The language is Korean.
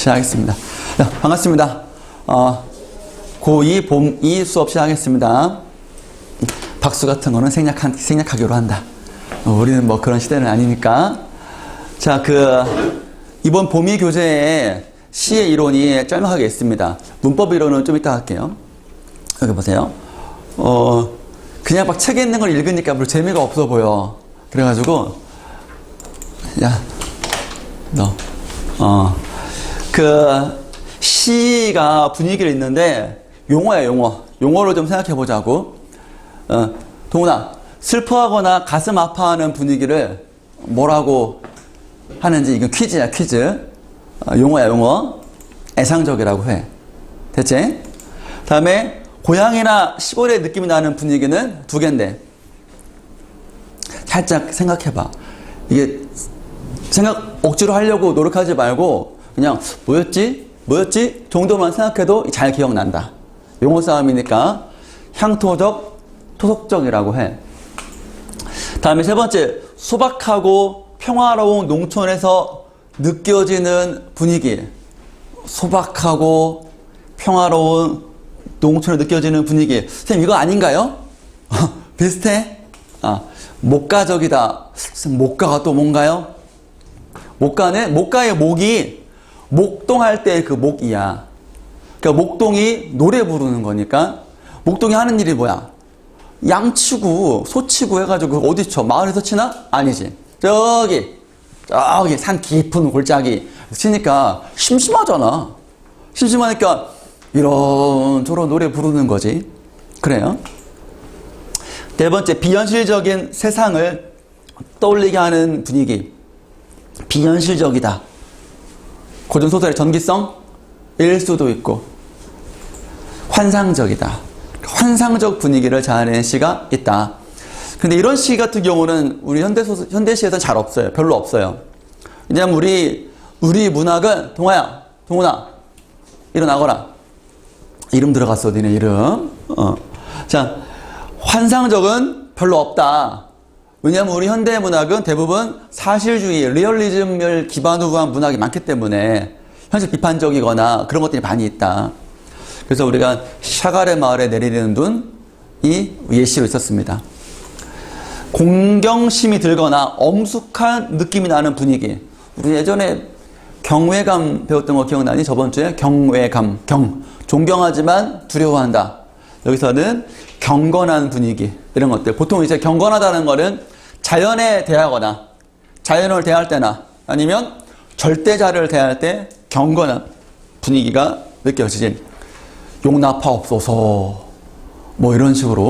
시작하겠습니다. 자, 반갑습니다. 어, 고2 봄2 수업 시작하겠습니다. 박수 같은 거는 생략한, 생략하기로 한다. 어, 우리는 뭐 그런 시대는 아니니까. 자, 그, 이번 봄이 교재에 시의 이론이 짤막하게 있습니다. 문법 이론은 좀 이따 할게요. 여기 보세요. 어, 그냥 막 책에 있는 걸 읽으니까 별로 재미가 없어 보여. 그래가지고, 야, 너, 어, 그, 시가 분위기를 있는데, 용어야, 용어. 용어를 좀 생각해 보자고. 어, 동훈아, 슬퍼하거나 가슴 아파하는 분위기를 뭐라고 하는지, 이건 퀴즈야, 퀴즈. 어, 용어야, 용어. 애상적이라고 해. 됐지? 다음에, 고향이나 시골의 느낌이 나는 분위기는 두 개인데, 살짝 생각해봐. 이게 생각 억지로 하려고 노력하지 말고 그냥 뭐였지? 뭐였지? 정도만 생각해도 잘 기억난다. 용어 싸움이니까 향토적, 토속적이라고 해. 다음에 세 번째, 소박하고 평화로운 농촌에서 느껴지는 분위기. 소박하고 평화로운 농촌에 느껴지는 분위기. 선생님, 이거 아닌가요? 비슷해? 아, 목가적이다. 목가가 또 뭔가요? 목가는, 목가의 목이 목동할 때 그 목이야. 그러니까 목동이 노래 부르는 거니까 목동이 하는 일이 뭐야? 양치고 소치고 해가지고 어디 쳐? 마을에서 치나? 아니지. 저기 저기 산 깊은 골짜기 치니까 심심하잖아. 심심하니까 이런 저런 노래 부르는 거지. 그래요. 네 번째 비현실적인 세상을 떠올리게 하는 분위기. 비현실적이다. 고전 소설의 전기성 일 수도 있고 환상적이다. 환상적 분위기를 자아내는 시가 있다. 근데 이런 시 같은 경우는 우리 현대 소설, 현대시에서는 잘 없어요. 별로 없어요. 왜냐면 우리 우리 문학은 동아야, 동훈아 일어나거라. 이름 들어갔어, 니네 이름. 어. 자, 환상적은 별로 없다. 왜냐하면 우리 현대 문학은 대부분 사실주의, 리얼리즘을 기반으로 한 문학이 많기 때문에 현실 비판적이거나 그런 것들이 많이 있다. 그래서 우리가 샤갈의 마을에 내리는 눈이 예시로 있었습니다. 공경심이 들거나 엄숙한 느낌이 나는 분위기. 우리 예전에 경외감 배웠던 거 기억나니? 저번 주에 경외감, 경. 존경하지만 두려워한다. 여기서는 경건한 분위기. 이런 것들. 보통 이제 경건하다는 거는 자연에 대하거나 자연을 대할 때나 아니면 절대자를 대할 때 경건한 분위기가 느껴지지. 용납하옵소서. 뭐 이런 식으로